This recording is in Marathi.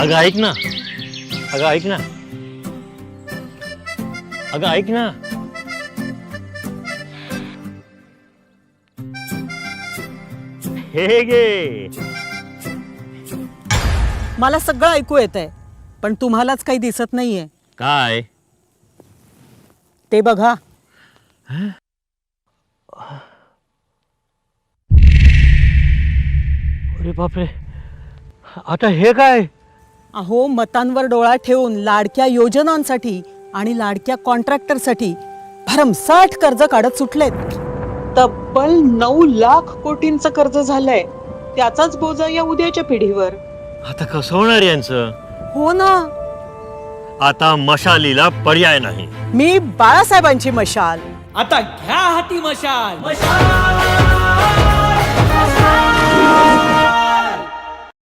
अगं ऐक ना. अगं ऐक ना. अगं ऐक ना. हे गे. मला सगळं ऐकू येत आहे पण तुम्हालाच काही दिसत नाहीये. काय? ते बघा. अरे बापरे. आता हे काय? अहो मतांवर डोळा ठेवून लाडक्या योजनांसाठी आणि लाडक्या कॉन्ट्रॅक्टरसाठी भरमसाठ कर्ज काढत सुटलेत. तब्बल नऊ लाख कोटींचं कर्ज झालंय. त्याचाच बोजा या उद्याच्या पिढीवर. आता कसं होणार यांचं? हो ना. आता मशालीला पर्याय नाही. मी बाळासाहेबांची मशाल. आता घ्या हाती मशाल.